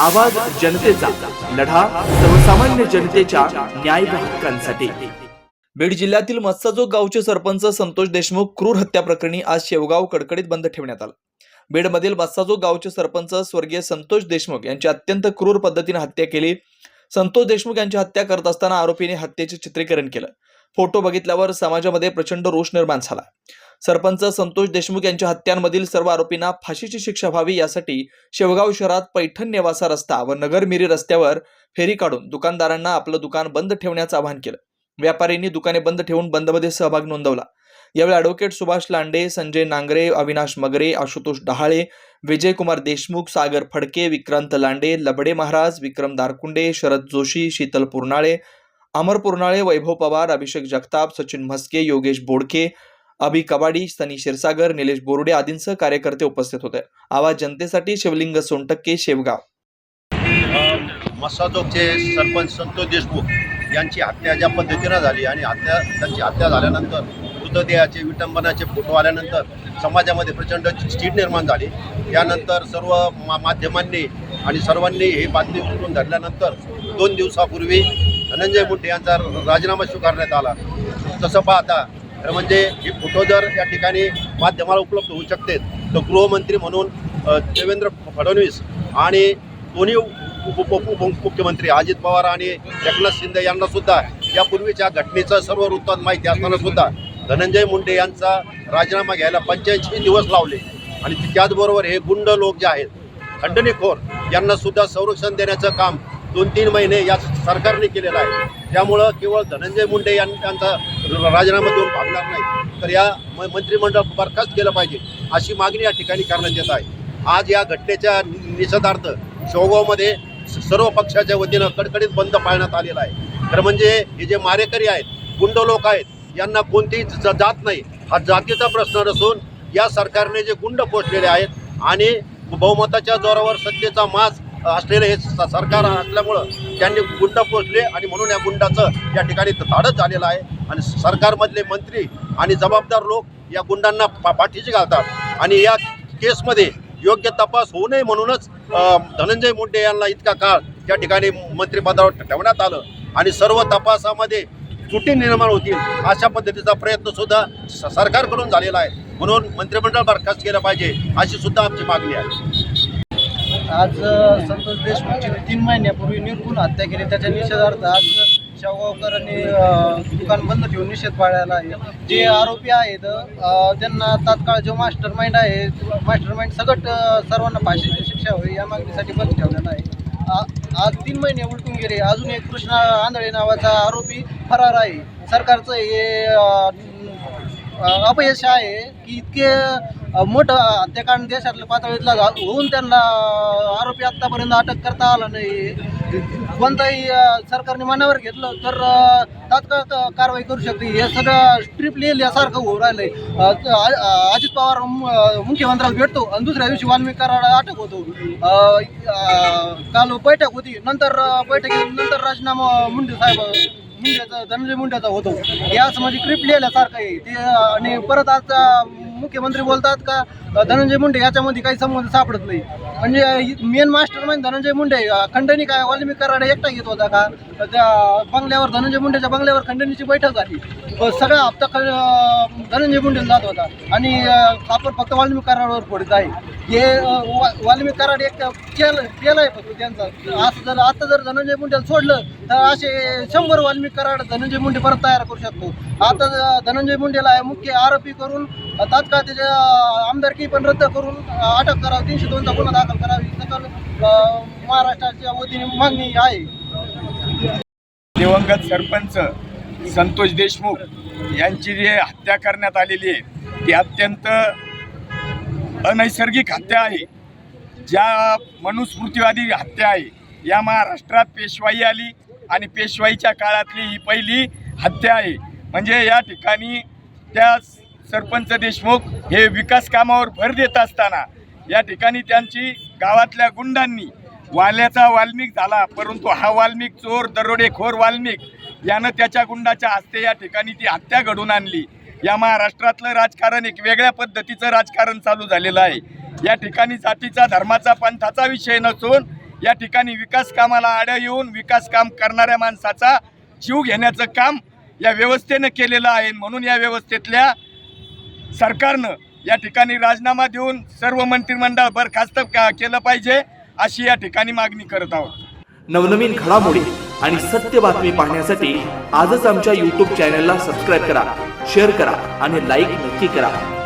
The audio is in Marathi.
आवाज जनतेचा लढा सर्वसामान्य जनतेच्या न्याय हक्कांसाठी. बीड जिल्ह्यातील मत्साजोग गावचे सरपंच संतोष देशमुख क्रूर हत्या प्रकरणी आज शेवगाव कडकडीत बंद ठेवण्यात आलं. बीडमधील मत्साजोग गावचे सरपंच स्वर्गीय संतोष देशमुख यांची अत्यंत क्रूर पद्धतीने हत्या केली. संतोष देशमुख यांची हत्या करत असताना आरोपीने हत्येचे चित्रीकरण केलं. फोटो बघितल्यावर समाजामध्ये प्रचंड रोष निर्माण झाला. सरपंच संतोष देशमुख यांच्या हत्यांमधील सर्व आरोपींना फाशीची शिक्षा व्हावी यासाठी शेवगाव शहरात पैठण नेवासा रस्ता व नगर मिरी रस्त्यावर फेरी काढून दुकानदारांना आपलं दुकान बंद ठेवण्याचं आवाहन केलं. व्यापाऱ्यांनी दुकाने बंद ठेवून बंदमध्ये सहभाग नोंदवला. यावेळी ॲडव्होकेट सुभाष लांडे संजय नांगरे अविनाश मगरे आशुतोष डहाळे विजयकुमार देशमुख सागर फडके विक्रांत लांडे लबडे महाराज विक्रम दारकुंडे शरद जोशी शीतल पुरनाळे अमर पुरनाळे वैभव पवार अभिषेक जगताप सचिन म्हस्के योगेश बोडके अभि कबाडी सनी क्षीरसागर निलेश बोरुडे आदींसह कार्यकर्ते उपस्थित होते. आवाज जनतेसाठी शिवलिंग सोनटक्के शेवगाव. मसाजोगचे सरपंच संतोष देशमुख यांची हत्या ज्या पद्धतीनं झाली आणि हत्या त्यांची हत्या झाल्यानंतर मृतदेहाचे विटंबनाचे फोटो आल्यानंतर समाजामध्ये प्रचंड चीड निर्माण झाली. त्यानंतर सर्व मा माध्यमांनी आणि सर्वांनी ही बातमी उचलून धरल्यानंतर दोन दिवसापूर्वी धनंजय मुंडे यांचा राजीनामा स्वीकारण्यात आला. तसं पाहता तर म्हणजे ही फोटो जर या ठिकाणी माध्यमाला उपलब्ध होऊ शकते तर गृहमंत्री म्हणून देवेंद्र फडणवीस आणि दोन्ही उप उपमुख्यमंत्री अजित पवार आणि एकनाथ शिंदे यांना सुद्धा यापूर्वीच्या घटनेचं सर्व वृत्तात माहिती असताना सुद्धा धनंजय मुंडे यांचा राजीनामा घ्यायला पंच्याऐंशी दिवस लावले. आणि त्याचबरोबर हे गुंड लोक जे आहेत खंडणीखोर यांना सुद्धा संरक्षण देण्याचं काम दोन तीन महिने या सरकारने केलेलं आहे. त्यामुळं केवळ धनंजय मुंडे यांचा राजीनामा देऊन भागणार नाही. तर या म- मंत्रिमंडळ बरखास्त केलं पाहिजे अशी मागणी या ठिकाणी करण्यात येत आहे. आज या घटनेच्या निषेधार्थ शेवगावमध्ये स- सर्व पक्षाच्या वतीनं कडकडीत बंद पाळण्यात आलेला आहे. तर म्हणजे हे जे मारेकरी आहेत गुंड लोक आहेत यांना कोणतीही ज- जात नाही. हा जातीचा प्रश्न नसून या सरकारने जे गुंड पोचलेले आहेत आणि बहुमताच्या जोरावर सत्तेचा माज असलेलं हे स- सरकार असल्यामुळं त्यांनी गुंड पोचले आणि म्हणून या गुंडाचं या ठिकाणी धाडच झालेलं आहे. आणि सरकारमधले मंत्री आणि जबाबदार लोक या गुंडांना पा पाठीशी घालतात. आणि या केसमध्ये योग्य तपास होऊ नये म्हणूनच धनंजय मुंडे यांना इतका काळ त्या ठिकाणी मंत्रिपदावर ठेवण्यात आलं. आणि सर्व तपासामध्ये त्रुटी निर्माण होतील अशा पद्धतीचा प्रयत्न सुद्धा स- सरकारकडून झालेला आहे. म्हणून मंत्रिमंडळ बरखास्त केलं पाहिजे अशी सुद्धा आमची मागणी आहे. आज संतोष देशमुखची तीन महिन्यापूर्वी निर्गुण हत्या केली. त्याच्या निषेधार्थ आज शेवगावकरांनी दुकान बंद ठेवून निषेध पाळायला आहे जे आरोपी आहेत त्यांना तात्काळ जो मास्टर माइंड आहे मास्टर माइंड सगट सर्वांना फाशीची शिक्षा होईल या मागणीसाठी बंद ठेवलेला आहे. आ- आज तीन महिने उलटून गेले. अजून एक कृष्णा आंधळे नावाचा आरोपी फरार आहे. सरकारचं हे अपयश आहे की इतके मोठं हत्याकांड देशातल्या पातळीतला होऊन त्यांना आरोपी आत्तापर्यंत अटक करता आला नाही. कोणताही सरकारने मनावर घेतलं तर तात्काळ कारवाई करू शकते. हे सगळं स्ट्रीप लिहिल्यासारखं होऊ राहिलंय. अजित पवार मुख्यमंत्र्याला भेटतो आणि दुसऱ्या दिवशी वाल्मिक कराड अटक होतो. काल बैठक होती. नंतर बैठकीनंतर राजीनामा मुंडे साहेब मुंड्याचा धनंजय मुंड्याचा होतो. हे असं म्हणजे क्रिप लिहिल्यासारखं आहे. ते आणि परत आज मुख्यमंत्री बोलतात का धनंजय मुंडे याच्यामध्ये काही संबंध सापडत नाही. म्हणजे मेन मास्टर म्हणजे धनंजय मुंडे खंडणी काय वाल्मिक कराड एकटा घेत होता का? त्या बंगल्यावर धनंजय मुंडेच्या बंगल्यावर खंडणीची बैठक झाली. सगळा हप्ता धनंजय मुंडे जात होता. आणि आपण फक्त वाल्मिक कराडावर पडत आहे हे वा- वाल्मिक कराड एक केलं केलं आहे फक्त त्यांचा. असं जर आता जर धनंजय मुंडेला सोडलं तर असे शंभर वाल्मिक कराड धनंजय मुंडे परत तयार करू शकतो. आता धनंजय मुंडेला आहे मुख्य आरोपी करून अ, तात्काळ त्याच्या आमदारकी पण रद्द करून अटक करावी तीनशे दोनचा गुन्हा दाखल करावी नकल महाराष्ट्राच्या वतीने मागणी आहे. दिवंगत सरपंच संतोष देशमुख यांची जी हत्या करण्यात आलेली आहे ती अत्यंत अनैसर्गिक हत्या आहे. ज्या मनुस्मृतीवादी हत्या आहे या महाराष्ट्रात पेशवाई आली आणि पेशवाईच्या काळातली ही पहिली हत्या आहे. म्हणजे या ठिकाणी त्या सरपंच देशमुख हे विकास कामावर भर देत असताना या ठिकाणी त्यांची गावातल्या गुंडांनी वाल्याचा वाल्मिक झाला परंतु हा वाल्मिक चोर दरोडेखोर वाल्मिक यानं त्याच्या गुंडाच्या हस्ते या ठिकाणी ती हत्या घडून आणली. या महाराष्ट्रातलं राजकारण एक वेगळ्या पद्धतीचं राजकारण चालू झालेलं आहे. या ठिकाणी जातीचा धर्माचा पंथाचा विषय नसून या ठिकाणी विकास कामाला आड्या येऊन विकास काम करणाऱ्या माणसाचा जीव घेण्याचं काम या व्यवस्थेनं केलेलं आहे. म्हणून या व्यवस्थेतल्या सरकारनं या ठिकाणी राजीनामा देऊन सर्व मंत्रिमंडळ बरखास्त का- केलं पाहिजे अशी या ठिकाणी मागणी करत आहोत. नवनवीन घडामोडी आणि सत्य बातमी पाहण्यासाठी आजच आमच्या यूट्यूब चॅनलला सबस्क्राईब करा शेअर करा आणि लाईक नक्की करा.